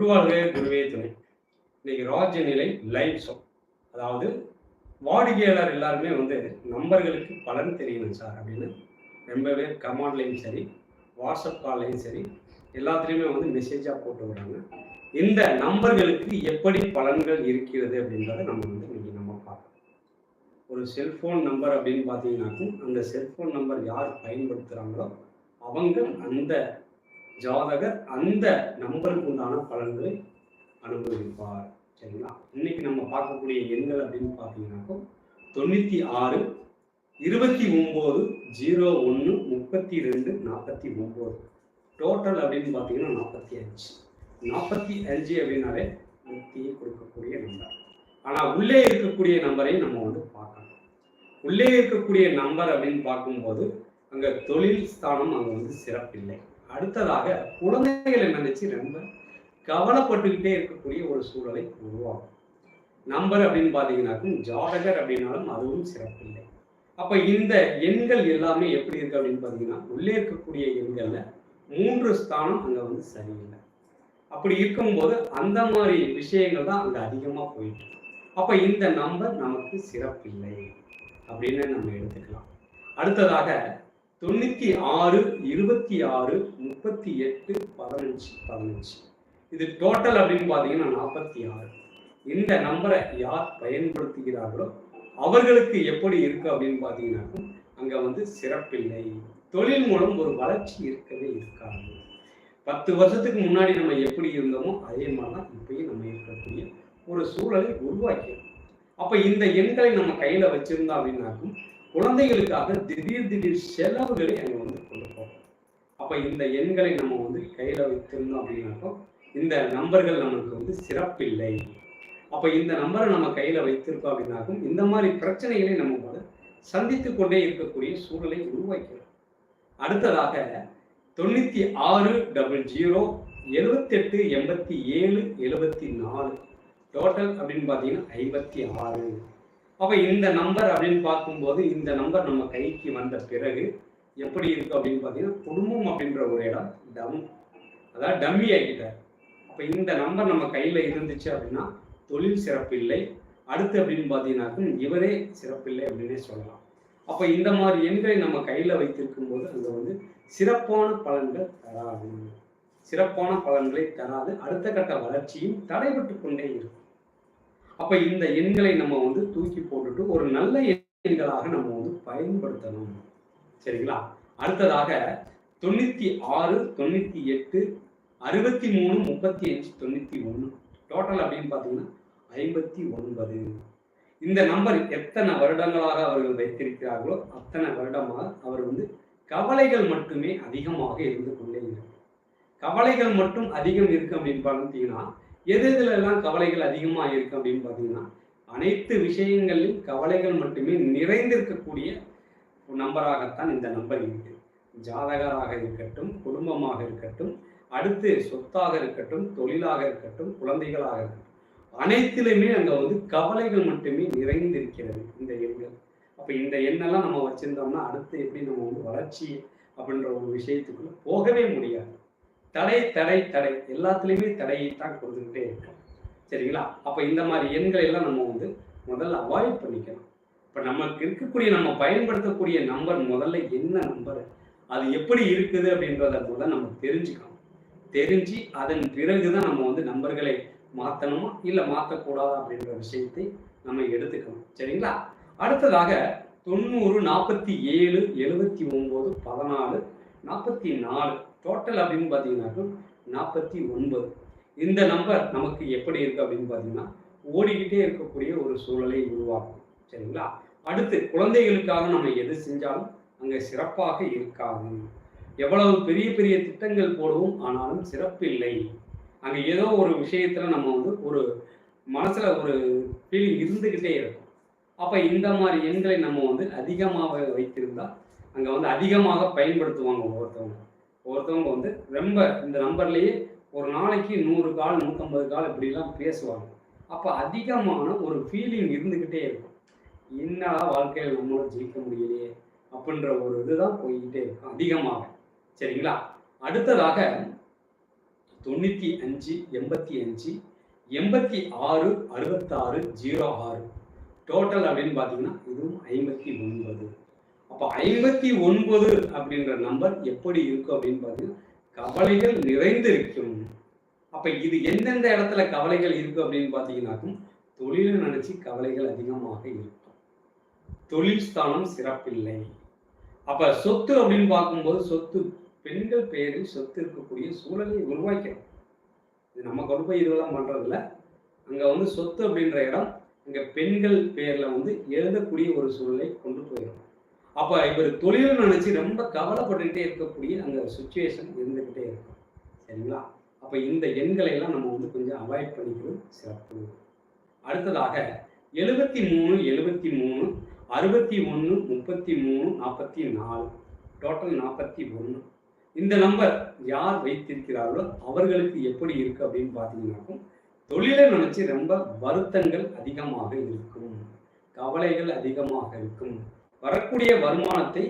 குருவாழ்க குருவே துணை. இன்னைக்கு ராஜ்ய நிலை லைவ் ஷோ அதாவது வாடிக்கையாளர் எல்லாருமே வந்து நம்பர்களுக்கு பலன் தெரியணும் சார் அப்படின்னு ரொம்ப பேர் கமாண்ட்லையும் சரி வாட்ஸ்அப் கால்லையும் சரி எல்லாத்துலேயுமே வந்து மெசேஜாக போட்டு விடுறாங்க. இந்த நம்பர்களுக்கு எப்படி பலன்கள் இருக்கிறது அப்படின்றத நம்ம வந்து இன்னைக்கு நம்ம பார்க்கலாம். ஒரு செல்ஃபோன் நம்பர் அப்படின்னு பார்த்தீங்கன்னாக்கும் அந்த செல்ஃபோன் நம்பர் யார் பயன்படுத்துகிறாங்களோ அவங்க அந்த ஜாதகர் அந்த நம்பருக்கு உண்டான பலன்களை அனுபவிப்பார் சரிங்களா இன்னைக்கு நம்ம பார்க்கக்கூடிய எண்கள் அப்படின்னு பார்த்தீங்கன்னாக்கோ தொண்ணூற்றி ஆறு இருபத்தி ஒன்பது ஜீரோ ஒன்று முப்பத்தி ரெண்டு நாற்பத்தி ஒம்பது. டோட்டல் அப்படின்னு பார்த்தீங்கன்னா நாற்பத்தி அஞ்சு. நாற்பத்தி அஞ்சு அப்படின்னாலே முக்தியை கொடுக்கக்கூடிய நம்பர் ஆனால் உள்ளே இருக்கக்கூடிய நம்பரையும் நம்ம வந்து பார்க்கணும். உள்ளே இருக்கக்கூடிய நம்பர் அப்படின்னு பார்க்கும்போது அங்கே தொழில் ஸ்தானம் அங்கே வந்து சிறப்பில்லை. அடுத்ததாக குழந்தைகளை நினைச்சு ரொம்ப கவலைப்பட்டுக்கிட்டே இருக்கக்கூடிய ஒரு சூழலை உருவாகும் நம்பர் அப்படின்னு பார்த்தீங்கன்னாக்கும் ஜாதகர் அப்படின்னாலும் அதுவும் சிறப்பில்லை. அப்ப இந்த எண்கள் எல்லாமே எப்படி இருக்கு அப்படின்னு பார்த்தீங்கன்னா உள்ளே இருக்கக்கூடிய எண்கள்ல மூன்று ஸ்தானம் அங்க வந்து சரியில்லை. அப்படி இருக்கும்போது அந்த மாதிரி விஷயங்கள் தான் அங்க அதிகமா போயிட்டு அப்போ அப்ப இந்த நம்பர் நமக்கு சிறப்பில்லை அப்படின்னு நம்ம எடுத்துக்கலாம். அடுத்ததாக தொண்ணூத்தி ஆறு இருபத்தி ஆறு முப்பத்தி எட்டு பதினஞ்சு பதினஞ்சு. இது டோட்டல் அப்படின்னு பார்த்தீங்கன்னா நாற்பத்தி ஆறு. இந்த நம்பரை யார் பயன்படுத்துகிறார்களோ அவர்களுக்கு எப்படி இருக்கு அப்படின்னு பார்த்தீங்கன்னாக்கும் அங்கே வந்து சிறப்பில்லை. தொழில் மூலம் ஒரு வளர்ச்சி இருக்கவே இருக்காது. பத்து வருஷத்துக்கு முன்னாடி நம்ம எப்படி இருந்தோமோ அதே மாதிரி தான் இப்பயும் நம்ம இருக்கக்கூடிய ஒரு சூழலை உருவாக்கிறோம் அப்போ இந்த எண்களை நம்ம கையில் வச்சிருந்தோம் அப்படின்னாக்கும் குழந்தைகளுக்காக திடீர் திடீர் செலவுகளை அங்க வந்து கொண்டு போகும். அப்ப இந்த எண்களை நம்ம வந்து கையில வைத்திருந்தோம் அப்படின்னாக்கோ இந்த நம்பர்கள் நமக்கு வந்து சிறப்பில்லை. அப்ப இந்த நம்பரை நம்ம கையில வைத்திருக்கோம் அப்படின்னாக்கும் இந்த மாதிரி பிரச்சனைகளை நம்ம வந்து சந்தித்து கொண்டே இருக்கக்கூடிய சூழலை உருவாக்கிறோம் அடுத்ததாக தொண்ணூத்தி ஆறு டபுள் ஜீரோ எழுபத்தெட்டு எண்பத்தி ஏழு எழுபத்தி நாலு. டோட்டல் அப்படின்னு பார்த்தீங்கன்னா ஐம்பத்தி ஆறு. அப்ப இந்த நம்பர் அப்படின்னு பார்க்கும்போது இந்த நம்பர் நம்ம கைக்கு வந்த பிறகு எப்படி இருக்கு அப்படின்னு பார்த்தீங்கன்னா குடும்பம் அப்படின்ற ஒரு இடம் டம் அதாவது டம்மி ஆகிட்டார் அப்ப இந்த நம்பர் நம்ம கையில இருந்துச்சு அப்படின்னா தொழில் சிறப்பில்லை. அடுத்து அப்படின்னு பார்த்தீங்கன்னாக்கும் இவரே சிறப்பில்லை அப்படின்னே சொல்லலாம். அப்போ இந்த மாதிரி எண்களை நம்ம கையில் வைத்திருக்கும் போது அங்க வந்து சிறப்பான பலன்கள் தராது. சிறப்பான பலன்களை தராது. அடுத்த கட்ட வளர்ச்சியும் தடைபட்டு கொண்டே இருக்கும். அப்ப இந்த எண்களை நம்ம வந்து தூக்கி போட்டுட்டு ஒரு நல்ல எண்களாக நம்ம வந்து பயன்படுத்தணும். சரிங்களா? அடுத்ததாக தொண்ணூத்தி ஆறு தொண்ணூத்தி எட்டு அறுபத்தி மூணு முப்பத்தி அஞ்சு தொண்ணூத்தி ஒன்று டோட்டல் அப்படின்னு பார்த்தீங்கன்னா ஐம்பத்தி ஒன்பது. இந்த நம்பர் எத்தனை வருடங்களாக அவர்கள் வைத்திருக்கிறார்களோ அத்தனை வருடமாக அவர் வந்து கவலைகள் மட்டுமே அதிகமாக இருந்து கொண்டே இருக்கு. கவலைகள் மட்டும் அதிகம் இருக்கு அப்படின்னு பார்த்தீங்கன்னா எது எதுல எல்லாம் கவலைகள் அதிகமா இருக்கு அப்படின்னு பார்த்தீங்கன்னா அனைத்து விஷயங்களிலும் கவலைகள் மட்டுமே நிறைந்திருக்கக்கூடிய நம்பராகத்தான் இந்த நம்பர் இருக்கு. ஜாதகராக இருக்கட்டும் குடும்பமாக இருக்கட்டும் அடுத்து சொத்தாக இருக்கட்டும் தொழிலாக இருக்கட்டும் குழந்தைகளாக இருக்கட்டும் அனைத்திலுமே அங்கே வந்து கவலைகள் மட்டுமே நிறைந்திருக்கிறது இந்த எண்கள் அப்போ இந்த எண்ணெல்லாம் நம்ம வச்சிருந்தோம்னா அடுத்து எப்படி நம்ம வந்து வளர்ச்சி அப்படின்ற ஒரு விஷயத்துக்குள்ள போகவே முடியாது. தடை தடை தடை. எல்லாத்துலேயுமே தடையை தான் கொடுத்துக்கிட்டே இருக்கும். சரிங்களா? அப்போ இந்த மாதிரி எண்களை எல்லாம் நம்ம வந்து முதல்ல அவாய்ட் பண்ணிக்கணும். இப்போ நமக்கு இருக்கக்கூடிய நம்ம பயன்படுத்தக்கூடிய நம்பர் முதல்ல என்ன நம்பர் அது எப்படி இருக்குது அப்படின்றத முதல்ல நம்ம தெரிஞ்சுக்கணும். தெரிஞ்சு அதன் பிறகு தான் நம்ம வந்து நம்பர்களை மாற்றணுமா இல்லை மாற்றக்கூடாதா அப்படின்ற விஷயத்தை நம்ம எடுத்துக்கணும். சரிங்களா? அடுத்ததாக தொண்ணூறு நாற்பத்தி ஏழு எழுபத்தி ஒம்பது பதினாலு நாற்பத்தி நாலு. டோட்டல் அப்படின்னு பார்த்தீங்கன்னாக்கும் நாற்பத்தி ஒன்பது. இந்த நம்பர் நமக்கு எப்படி இருக்குது அப்படின்னு பார்த்தீங்கன்னா ஓடிக்கிட்டே இருக்கக்கூடிய ஒரு சூழலை உருவாக்கும். சரிங்களா? அடுத்து குழந்தைகளுக்காக நம்ம எது செஞ்சாலும் அங்கே சிறப்பாக இருக்காது. எவ்வளவு பெரிய பெரிய திட்டங்கள் போடுவோம் ஆனாலும் சிறப்பில்லை. அங்கே ஏதோ ஒரு விஷயத்தில் நம்ம வந்து ஒரு மனசில் ஒரு ஃபீலிங் இருந்துக்கிட்டே இருக்கும். அப்போ இந்த மாதிரி எண்களை நம்ம வந்து அதிகமாக வைத்திருந்தால் அங்கே வந்து அதிகமாக பயன்படுத்துவாங்க ஒவ்வொருத்தவங்க. ஒருத்தவங்க வந்து ரொம்ப இந்த நம்பர்லேயே ஒரு நாளைக்கு நூறு கால் நூற்றம்பது கால் இப்படிலாம் பேசுவாங்க. அப்போ அதிகமான ஒரு ஃபீலிங் இருந்துக்கிட்டே இருக்கும். என்னடா வாழ்க்கையில் நம்மளும் ஜெயிக்க முடியலையே? அப்படின்ற ஒரு இதுதான் போய்கிட்டே இருக்கும் அதிகமாக. சரிங்களா? அடுத்ததாக தொண்ணூற்றி அஞ்சு எண்பத்தி அஞ்சு எண்பத்தி ஆறு அறுபத்தாறு ஜீரோ ஆறு. டோட்டல் அப்படின்னு பார்த்தீங்கன்னா இதுவும் ஐம்பத்தி ஒன்பது. அப்போ ஐம்பத்தி ஒன்பது அப்படின்ற நம்பர் எப்படி இருக்கும் அப்படின்னு பார்த்தீங்கன்னா கவலைகள் நிறைந்திருக்கும். அப்போ அப்ப இது எந்தெந்த இடத்துல கவலைகள் இருக்கு அப்படின்னு பார்த்தீங்கன்னாக்கும் தொழிலை நினைச்சு கவலைகள் அதிகமாக இருக்கும். தொழில் ஸ்தானம் சிறப்பில்லை. அப்ப சொத்து அப்படின்னு பார்க்கும்போது சொத்து பெண்கள் பெயரில் சொத்து இருக்கக்கூடிய சூழலை உருவாக்கிறோம் இது நம்ம கொண்டு போய் இதுவெல்லாம் பண்ணுறதில்ல அங்க வந்து சொத்து அப்படின்ற இடம் அங்க பெண்கள் பெயர்ல வந்து எழுதக்கூடிய ஒரு சூழலை கொண்டு போயிடும். அப்ப இவர் தொழில் நினைச்சு ரொம்ப கவலைப்பட்டுக்கிட்டே இருக்கக்கூடிய அந்த சுச்சுவேஷன் இருந்துகிட்டே இருக்கும். சரிங்களா? அப்ப இந்த எண்களை எல்லாம் நம்ம வந்து கொஞ்சம் அவாய்ட் பண்ணிக்கிறது சிறப்பு அடுத்ததாக எழுபத்தி மூணு எழுபத்தி மூணு அறுபத்தி ஒன்று முப்பத்தி மூணு நாற்பத்தி நாலு டோட்டல் நாற்பத்தி ஒன்று இந்த நம்பர் யார் வைத்திருக்கிறார்களோ அவர்களுக்கு எப்படி இருக்கு அப்படின்னு பார்த்தீங்கன்னாக்கும் தொழிலை நினைச்சு ரொம்ப வருத்தங்கள் அதிகமாக இருக்கும். கவலைகள் அதிகமாக இருக்கும். வரக்கூடிய வருமானத்தை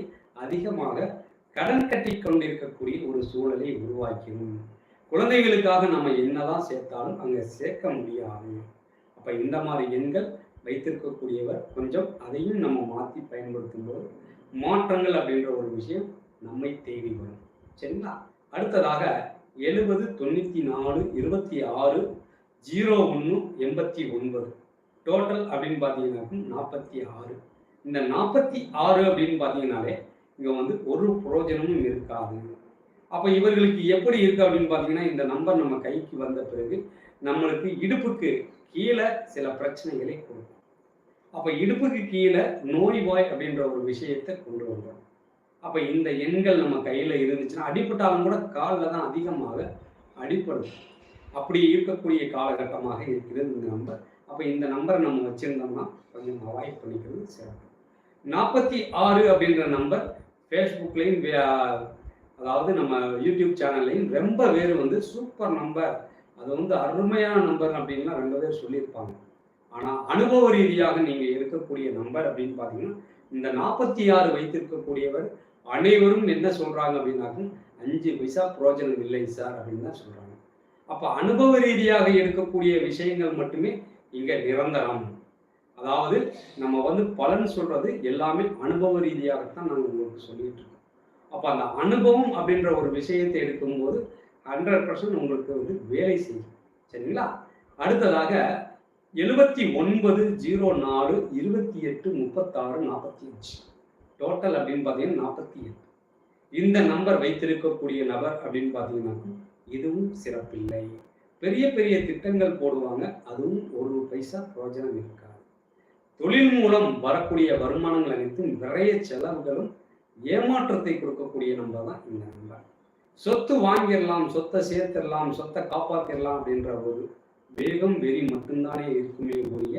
அதிகமாக கடன் கட்டி கொண்டிருக்கக்கூடிய ஒரு சூழலை உருவாக்கிடும் குழந்தைகளுக்காக நம்ம என்னதான் சேர்த்தாலும் அங்கே சேர்க்க முடியாது. அப்போ இந்த மாதிரி எண்கள் வைத்திருக்கக்கூடியவர் கொஞ்சம் அதையும் நம்ம மாற்றி பயன்படுத்தும் போது மாற்றங்கள் அப்படின்ற ஒரு விஷயம் நம்மை தேடி வரும். சரிங்களா? அடுத்ததாக எழுபது தொண்ணூற்றி நாலு இருபத்தி ஆறு ஜீரோ ஒன்று எண்பத்தி ஒன்பது. டோட்டல் அப்படின்னு பார்த்தீங்கன்னாக்கும் நாற்பத்தி ஆறு. இந்த நாற்பத்தி ஆறு அப்படின்னு பார்த்தீங்கன்னாலே இங்கே வந்து ஒரு புரோஜனமும் இருக்காது. அப்போ இவர்களுக்கு எப்படி இருக்குது அப்படின்னு பார்த்தீங்கன்னா இந்த நம்பர் நம்ம கைக்கு வந்த பிறகு நம்மளுக்கு இடுப்புக்கு கீழே சில பிரச்சனைகளை கொடுக்கும். அப்போ இடுப்புக்கு கீழே நோய்வாய் அப்படின்ற ஒரு விஷயத்தை கொண்டு வந்தோம் அப்போ இந்த எண்கள் நம்ம கையில் இருந்துச்சுன்னா அடிப்பட்டாலும் கூட காலில் தான் அதிகமாக அடிப்படும் அப்படி இருக்கக்கூடிய காலகட்டமாக இருக்கிறது இந்த நம்பர். அப்போ இந்த நம்பரை நம்ம வச்சுருந்தோம்னா கொஞ்சம் அவாய்ட் பண்ணிக்கிறது சிறப்பு. நாற்பத்தி ஆறு அப்படின்ற நம்பர் ஃபேஸ்புக்லேயும் அதாவது நம்ம யூடியூப் சேனல்லையும் ரொம்ப பேர் வந்து சூப்பர் நம்பர் அது வந்து அருமையான நம்பர் அப்படின்லாம் ரொம்ப பேர் சொல்லியிருப்பாங்க. ஆனால் அனுபவ ரீதியாக நீங்கள் இருக்கக்கூடிய நம்பர் அப்படின்னு பார்த்தீங்கன்னா இந்த நாற்பத்தி ஆறு வைத்திருக்கக்கூடியவர் அனைவரும் என்ன சொல்கிறாங்க அப்படின்னாக்கும் அஞ்சு பைசா புரோஜனம் இல்லை சார் அப்படின்னு தான் சொல்கிறாங்க அப்போ அனுபவ ரீதியாக இருக்கக்கூடிய விஷயங்கள் மட்டுமே இங்கே நிரந்தரம். அதாவது நம்ம வந்து பலன் சொல்றது எல்லாமே அனுபவ ரீதியாகத்தான் நாங்கள் உங்களுக்கு சொல்லிட்டு இருக்கோம் அப்போ அந்த அனுபவம் அப்படின்ற ஒரு விஷயத்தை எடுக்கும்போது ஹண்ட்ரட் பர்சன்ட் உங்களுக்கு வந்து வேலை செய்யும். சரிங்களா? அடுத்ததாக எழுபத்தி ஒன்பது ஜீரோ நாலு இருபத்தி எட்டு முப்பத்தாறு நாற்பத்தி அஞ்சு டோட்டல் அப்படின்னு பார்த்தீங்கன்னா நாற்பத்தி எட்டு. இந்த நம்பர் வைத்திருக்கக்கூடிய நபர் அப்படின்னு பார்த்தீங்கன்னா இதுவும் சிறப்பில்லை. பெரிய பெரிய திட்டங்கள் போடுவாங்க. அதுவும் ஒரு பைசா பிரயோஜனம் இருக்காது. தொழில் மூலம் வரக்கூடிய வருமானங்கள் அனைத்தும் நிறைய செலவுகளும் ஏமாற்றத்தை கொடுக்கக்கூடிய நம்பர் தான் இந்த நம்பர் சொத்து வாங்கிடலாம் சொத்தை சேர்த்திடலாம் சொத்தை காப்பாற்றிடலாம் அப்படின்ற ஒரு வேகம் வெறி மட்டும்தானே இருக்குமே ஒழிய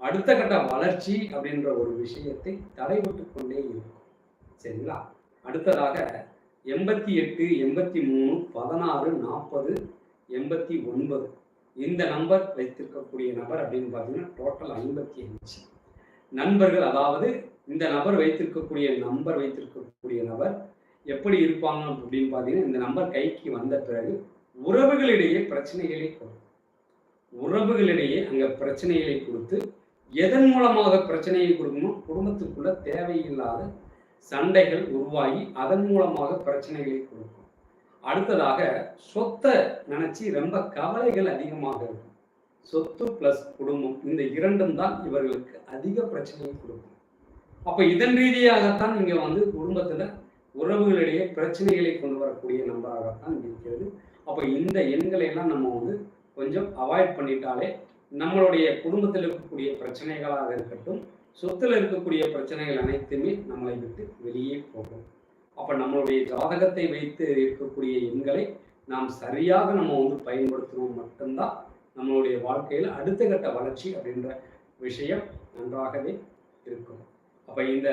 அடுத்த கட்ட வளர்ச்சி அப்படின்ற ஒரு விஷயத்தை தடைபட்டு கொண்டே இருக்கும். சரிங்களா? அடுத்ததாக எண்பத்தி எட்டு எண்பத்தி மூணு பதினாறு நாற்பது எண்பத்தி ஒன்பது இந்த நம்பர் வைத்திருக்கக்கூடிய நபர் அப்படின்னு பார்த்தீங்கன்னா டோட்டல் ஐம்பத்தி அஞ்சு. நண்பர்கள் அதாவது இந்த நபர் வைத்திருக்கக்கூடிய நம்பர் வைத்திருக்கக்கூடிய நபர் எப்படி இருப்பாங்க அப்படின்னு பார்த்தீங்கன்னா இந்த நம்பர் கைக்கு வந்த பிறகு உறவுகளிடையே பிரச்சனைகளை கொடுக்கும் உறவுகளிடையே அங்கே பிரச்சனைகளை கொடுத்து எதன் மூலமாக பிரச்சனையை கொடுக்கணும் குடும்பத்துக்குள்ள தேவையில்லாத சண்டைகள் உருவாகி அதன் மூலமாக பிரச்சனைகளை கொடுக்கும். அடுத்ததாக சொத்தை நினைச்சு ரொம்ப கவலைகள் அதிகமாக இருக்கும். சொத்து பிளஸ் குடும்பம் இந்த இரண்டும் தான் இவர்களுக்கு அதிக பிரச்சனையை கொடுக்கும். அப்ப இதன் ரீதியாகத்தான் இங்க வந்து குடும்பத்துல உறவுகளிடையே பிரச்சனைகளை கொண்டு வரக்கூடிய நபராகத்தான் இருக்கிறது. அப்ப இந்த எண்களை எல்லாம் நம்ம வந்து கொஞ்சம் அவாய்ட் பண்ணிட்டாலே நம்மளுடைய குடும்பத்தில் இருக்கக்கூடிய பிரச்சனைகளாக இருக்கட்டும் சொத்துல இருக்கக்கூடிய பிரச்சனைகள் அனைத்துமே நம்மளை விட்டு வெளியே போகும். அப்ப நம்மளுடைய ஜாதகத்தை வைத்து இருக்கக்கூடிய எண்களை நாம் சரியாக நம்ம வந்து பயன்படுத்தணும் மட்டும்தான் நம்மளுடைய வாழ்க்கையில் அடுத்த கட்ட வளர்ச்சி அப்படின்ற விஷயம் நன்றாகவே இருக்கும். அப்போ இந்த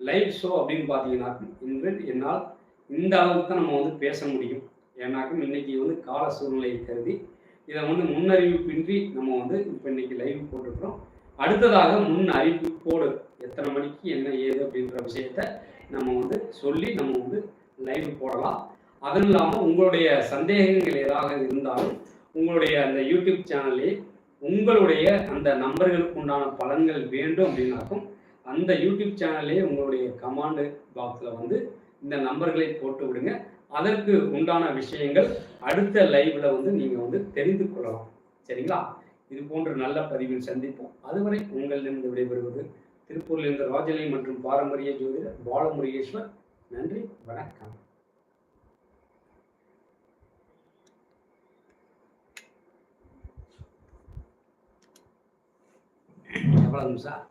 லைவ் ஷோ அப்படின்னு பார்த்தீங்கன்னா இன்று என்னால் இந்த அளவுக்கு தான் நம்ம வந்து பேச முடியும். ஏன்னாக்கும் இன்னைக்கு வந்து கால சூழ்நிலையை கருதி இதை வந்து முன்னறிவிப்பின்றி நம்ம வந்து இப்போ இன்னைக்கு லைவ் போட்டிருக்கிறோம். அடுத்ததாக முன் அறிவிப்போடு எத்தனை மணிக்கு என்ன ஏது அப்படின்ற விஷயத்த நம்ம வந்து சொல்லி நம்ம வந்து லைவ் போடலாம். அதுவும் இல்லாமல் உங்களுடைய சந்தேகங்கள் ஏதாவது இருந்தாலும் உங்களுடைய அந்த யூடியூப் சேனல்லே உங்களுடைய அந்த நம்பர்களுக்கு உண்டான பலன்கள் வேண்டும் அப்படின்னாக்கும் அந்த யூடியூப் சேனல்லே உங்களுடைய கமாண்டு பாக்ஸில் வந்து இந்த நம்பர்களை போட்டு விடுங்க. அதற்கு உண்டான விஷயங்கள் அடுத்த லைவ்ல வந்து நீங்கள் வந்து தெரிந்து கொள்ளலாம். சரிங்களா? இது போன்ற நல்ல பதிவில் சந்திப்போம். அதுவரை உங்களிடம் விடைபெறுவது திருப்பூரிலிருந்து ராஜலை மற்றும் பாரம்பரிய ஜோதிடர் பாலமுருகேஸ்வர். நன்றி வணக்கம். எவ்வளவு நிமிஷம்